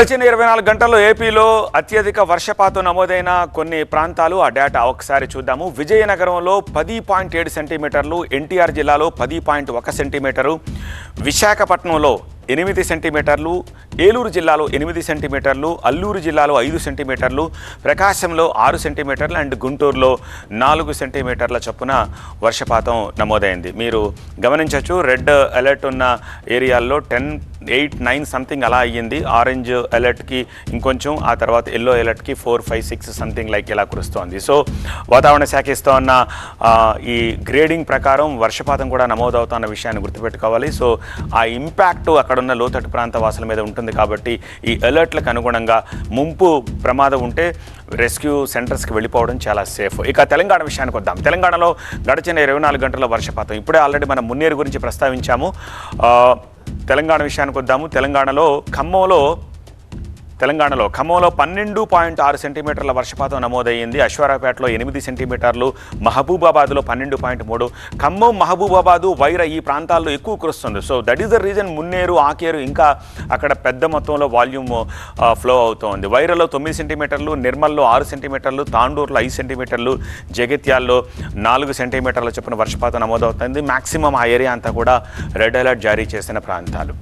గడిచిన ఇరవై నాలుగు గంటల్లో ఏపీలో అత్యధిక వర్షపాతం నమోదైన కొన్ని ప్రాంతాలు ఆ డేటా ఒకసారి చూద్దాము. విజయనగరంలో పది పాయింట్ ఏడు సెంటీమీటర్లు ఎన్టీఆర్ జిల్లాలో పది పాయింట్ ఒక సెంటీమీటరు విశాఖపట్నంలో ఎనిమిది సెంటీమీటర్లు ఏలూరు జిల్లాలో ఎనిమిది సెంటీమీటర్లు అల్లూరు జిల్లాలో ఐదు సెంటీమీటర్లు ప్రకాశంలో ఆరు సెంటీమీటర్లు అండ్ గుంటూరులో నాలుగు సెంటీమీటర్ల చొప్పున వర్షపాతం నమోదైంది. మీరు గమనించవచ్చు రెడ్ అలర్ట్ ఉన్న ఏరియాల్లో టెన్ ఎయిట్ నైన్ సంథింగ్ అలా అయ్యింది. ఆరెంజ్ అలర్ట్కి ఇంకొంచెం ఆ తర్వాత yellow అలర్ట్కి four five six something like ఇలా కురుస్తోంది. సో వాతావరణ శాఖ ఇస్తోన్న ఆ, ఈ గ్రేడింగ్ ప్రకారం వర్షపాతం కూడా నమోదవుతున్న విషయాన్ని గుర్తుపెట్టుకోవాలి. సో ఆ ఇంపాక్ట్ అక్కడున్న లోతట్టు ప్రాంత వాసుల మీద ఉంటుంది కాబట్టి ఈ అలర్ట్లకు అనుగుణంగా ముంపు ప్రమాదం ఉంటే రెస్క్యూ సెంటర్స్కి వెళ్ళిపోవడం చాలా సేఫ్. ఇక తెలంగాణ విషయానికి వద్దాం. తెలంగాణలో గడిచిన ఇరవై నాలుగు గంటల వర్షపాతం. ఇప్పుడే ఆల్రెడీ మనం మున్నేరు గురించి ప్రస్తావించాము. తెలంగాణ విషయానికి వద్దాము. తెలంగాణలో ఖమ్మంలో తెలంగాణలో ఖమ్మంలో పన్నెండు పాయింట్ ఆరు సెంటీమీటర్ల వర్షపాతం నమోదయ్యింది. అశ్వారాపేటలో ఎనిమిది సెంటీమీటర్లు మహబూబాబాద్లో పన్నెండు పాయింట్ మూడు. ఖమ్మం మహబూబాబాదు వైర ఈ ప్రాంతాల్లో ఎక్కువ కురుస్తుంది. So that is the reason Munneru Akeru ఇంకా అక్కడ పెద్ద మొత్తంలో వాల్యూమ్ ఫ్లో అవుతోంది. వైరలో తొమ్మిది సెంటీమీటర్లు నిర్మల్లో ఆరు సెంటీమీటర్లు తాండూరులో ఐదు సెంటీమీటర్లు జగిత్యాల్లో నాలుగు సెంటీమీటర్ల చొప్పున వర్షపాతం నమోదవుతుంది. మ్యాక్సిమం ఆ ఏరియా అంతా కూడా రెడ్ అలర్ట్ జారీ చేసిన ప్రాంతాలు.